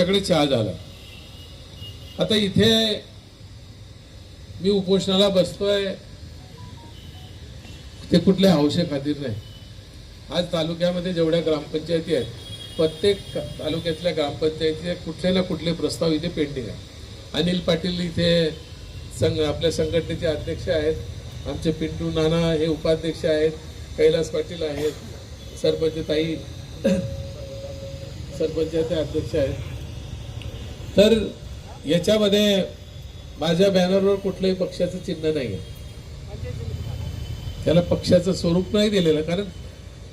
त्यांच्याकडे चहा झाला. आता इथे मी उपोषणाला बसतोय. ते कुठल्या हौशे खातीर नाही. आज तालुक्यामध्ये जेवढ्या ग्रामपंचायती आहेत प्रत्येक तालुक्यातल्या ग्रामपंचायतीचे कुठले ना कुठले प्रस्ताव इथे पेंडिंग आहे. अनिल पाटील इथे संघ आपल्या संघटनेचे अध्यक्ष आहेत. आमचे पिंटू नाना हे उपाध्यक्ष आहेत. कैलास पाटील आहेत. सरपंच ताई सरपंचाचे अध्यक्ष आहेत. तर याच्यामध्ये माझ्या बॅनरवर कुठल्याही पक्षाचं चिन्ह नाही आहे त्याला पक्षाचं स्वरूप नाही दिलेलं कारण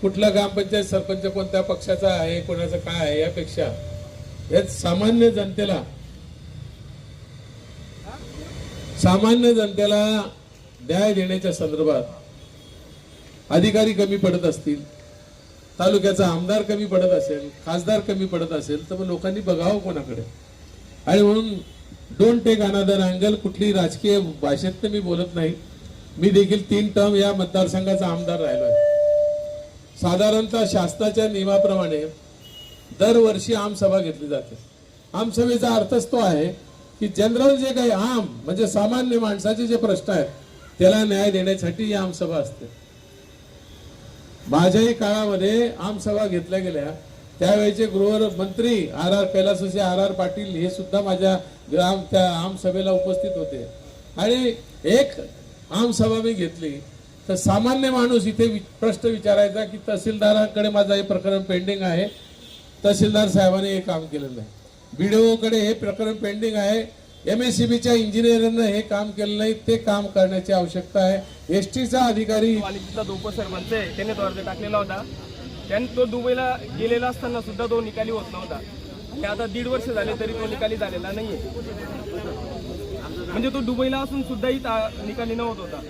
कुठला ग्रामपंचायत सरपंच कोणत्या पक्षाचा आहे कोणाचा काय आहे यापेक्षा यात सामान्य जनतेला सामान्य जनतेला न्याय देण्याच्या संदर्भात अधिकारी कमी पडत असतील तालुक्याचा आमदार कमी पडत असेल खासदार कमी पडत असेल तर मग लोकांनी बघावं कोणाकडे. आणि म्हणून डोंट टेक अनादर अँगल कुठली राजकीय भाषेत तर मी बोलत नाही. मी देखील तीन टर्म या मतदारसंघाचा आमदार राहिलोय साधारणतः शासनाच्या नियमाप्रमाणे दरवर्षी आमसभा घेतली जाते. आमसभेचा अर्थच तो आहे की जनरल जे काही आम म्हणजे सामान्य माणसाचे जे प्रश्न आहेत त्याला न्याय देण्यासाठी ही आमसभा असते. माझ्याही काळामध्ये आमसभा घेतल्या गेल्या. त्यावेळेचे गृहमंत्री आर आर कैलासचे आर आर पाटील हे सुद्धा माझ्या ग्राम त्या आमसभेला उपस्थित होते. आणि एक आमसभा मी घेतली. तर सामान्य माणूस इथे वि- प्रश्न विचारायचा की तहसीलदारांकडे माझं हे प्रकरण पेंडिंग आहे. तहसीलदार साहेबांनी हे काम केलेलं आहे बी कडे हे प्रकरण पेंडिंग आहे. एम एस सी बीच्या इंजिनियरनं हे काम केलं नाही. ते काम करण्याची आवश्यकता आहे. एस टीचा अधिकारी उपसरपंच त्याने अर्ज टाकलेला होता. त्याने तो दुबईला गेलेला असताना सुद्धा तो निकाली होत नव्हता. आणि आता दीड वर्ष झाले तरी तो निकाली झालेला नाहीये. म्हणजे तो दुबईला असून सुद्धा इथं निकाली नव्हत होता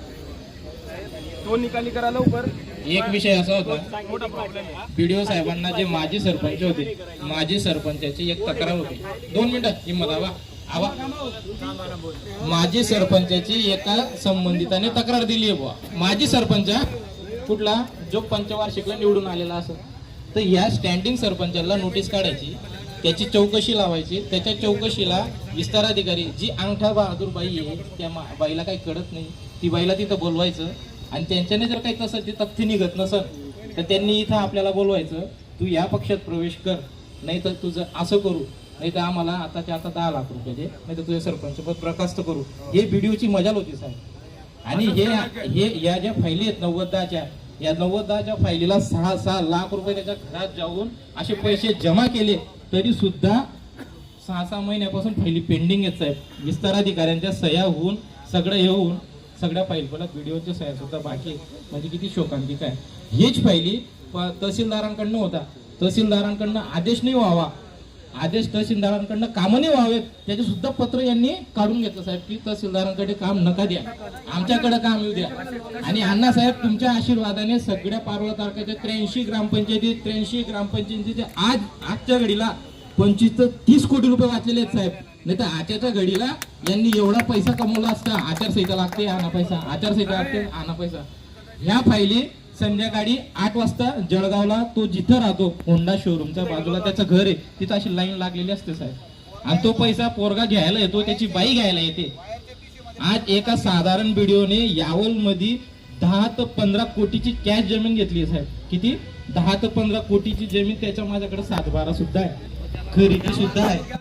तो निकाली करा लवकर. एक विषय असा होता. पीडीओ साहेबांना जे माजी सरपंच होते माजी सरपंचाची एक तक्रार होती. दोन मिनिटं हिंमत आवा आवा. माजी सरपंचाची एका संबंधिताने तक्रार दिली आहे बुवा. माजी सरपंच? कुठला? जो पंचवार्षिकला निवडून आलेला असं तर ह्या स्टँडिंग सरपंचाला नोटीस काढायची त्याची चौकशी लावायची त्याच्या चौकशीला विस्ताराधिकारी जी अंगठा बहादूर बाई आहे त्या मा- बाईला काही कळत नाही. ती बाईला तिथं बोलवायचं आणि त्यांच्याने जर काही तसं ते तथ्य निघत नसत तर त्यांनी इथं आपल्याला बोलवायचं तू या पक्षात प्रवेश कर नाही तर तुझं असं करू नाही तर आम्हाला आताच्या आता दहा लाख रुपये दे नाही तर तुझे सरपंच पद बरखास्त करू. हे व्हिडिओची मजाल होती साहेब. आणि हे हे या ज्या फायली आहेत नव्वद दहाच्या या नव्वद दहाच्या फायलीला सहा सहा लाख रुपये त्याच्या घरात जाऊन असे पैसे जमा केले तरी सुद्धा सहा सहा महिन्यापासून फायली पेंडिंग येत साहेब. विस्तार अधिकाऱ्यांच्या सह्या होऊन सगळं हे होऊन सगळ्या फाईल मला व्हिडिओच्या सह्या सुद्धा बाकी म्हणजे किती शोकांतिक आहे हीच फायली प- तहसीलदारांकडनं होता. तहसीलदारांकडनं आदेश नाही व्हावा. आदेश तहसीलदारांकडनं कामं नाही व्हावेत त्याचे सुद्धा पत्र यांनी काढून घेतलं साहेब की तहसीलदारांकडे काम नका द्या. आमच्याकडे काम येऊ द्या. आणि अण्णा साहेब तुमच्या आशीर्वादाने सगळ्या पारोळा तारखेच्या त्र्याऐंशी ग्रामपंचायती त्र्याऐंशी ग्रामपंचायतीचे आज आजच्या घडीला पंचवीस ते तीस कोटी रुपये वाचलेले आहेत साहेब. नाही तर आजच्या घडीला यांनी एवढा पैसा कमवला असता आचारसंहिता लागते आना पैसा आचारसंहिता लागते आना पैसा. ह्या फायली संध्याकाळी आठ वाजता जळगावला तो जिथं राहतो होंडा शोरूमच्या बाजूला त्याचं घर आहे. तिथं अशी लाईन लागलेली असते साहेब. आणि तो पैसा पोरगा घ्यायला येतो त्याची बाई घ्यायला येते. आज एका साधारण व्हिडिओने यावलमध्ये दहा ते पंधरा कोटीची कॅश जमीन घेतली आहे साहेब. किती? दहा ते पंधरा कोटीची जमीन त्याच्या माझ्याकडे सातबारा सुद्धा आहे. खरेदी सुद्धा आहे.